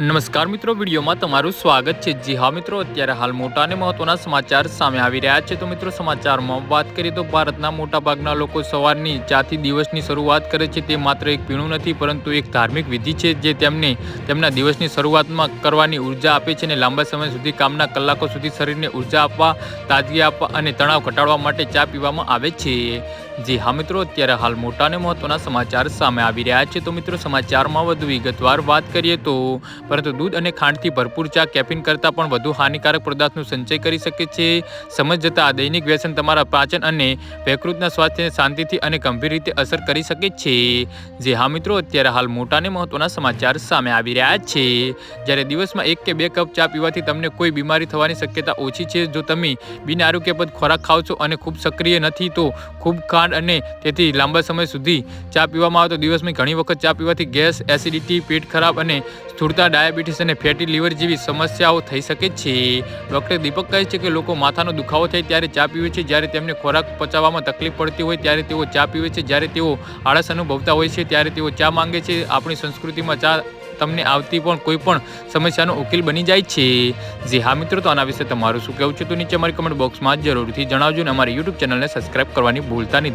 નમસ્કાર મિત્રો, વિડીયોમાં તમારું સ્વાગત છે. જી હા મિત્રો, અત્યારે હાલ મોટા અને મહત્વના સમાચાર સામે આવી રહ્યા છે. તો મિત્રો, સમાચારમાં વાત કરીએ તો ભારતના મોટાભાગના લોકો સવારની ચાથી દિવસની શરૂઆત કરે છે. તે માત્ર એક પીણું નથી, પરંતુ એક ધાર્મિક વિધિ છે જે તેમને તેમના દિવસની શરૂઆતમાં કરવાની ઊર્જા આપે છે અને લાંબા સમય સુધી કામના કલાકો સુધી શરીરને ઊર્જા આપવા, તાજગી આપવા અને તણાવ ઘટાડવા માટે ચા પીવામાં આવે છે. જી હા મિત્રો, અત્યારે હાલ મોટા અને મહત્વના સમાચાર સામે આવી રહ્યા છે. તો મિત્રો, સમાચારમાં વધુ વિગતવાર વાત કરીએ તો, પરંતુ દૂધ અને ખાંડથી ભરપૂર ચા કેફીન કરતાં પણ વધુ હાનિકારક પદાર્થનો સંચય કરી શકે છે. સમજ જતાં આ દૈનિક વ્યસન તમારા પાચન અને યકૃતના સ્વાસ્થ્યને શાંતિથી અને ગંભીર રીતે અસર કરી શકે છે. જે હા મિત્રો, અત્યારે હાલ મોટા અને મહત્વના સમાચાર સામે આવી રહ્યા છે. જ્યારે દિવસમાં એક કે બે કપ ચા પીવાથી તમને કોઈ બીમારી થવાની શક્યતા ઓછી છે. જો તમે બિન આરોગ્યપ્રદ ખોરાક ખાઓ છો અને ખૂબ સક્રિય નથી, તો ખૂબ ખાંડ અને તેથી લાંબા સમય સુધી ચા પીવામાં આવે તો દિવસમાં ઘણી વખત ચા પીવાથી ગેસ, એસિડિટી, પેટ ખરાબ અને સ્થૂળતા, ડાયાબિટીસ અને ફેટી લીવર જેવી સમસ્યાઓ થઈ શકે છે. ડૉક્ટર દીપક કહે છે કે લોકો માથાનો દુખાવો થાય ત્યારે ચા પીવે છે. જ્યારે તેમને ખોરાક પચાવવામાં તકલીફ પડતી હોય ત્યારે તેઓ ચા પીવે છે. જ્યારે તેઓ આળસ અનુભવતા હોય છે ત્યારે તેઓ ચા માંગે છે. આપણી સંસ્કૃતિમાં ચા તમને આવતી પણ કોઈ પણ સમસ્યાનો ઉકેલ બની જાય છે. જે હા મિત્રો, તો આના વિશે તમારું શું કહેવું છે તો નીચે અમારી કમેન્ટ બોક્સમાં જરૂરથી જણાવજો અને અમારી યુટ્યુબ ચેનલને સબસ્ક્રાઇબ કરવાની ભૂલતા નહીં.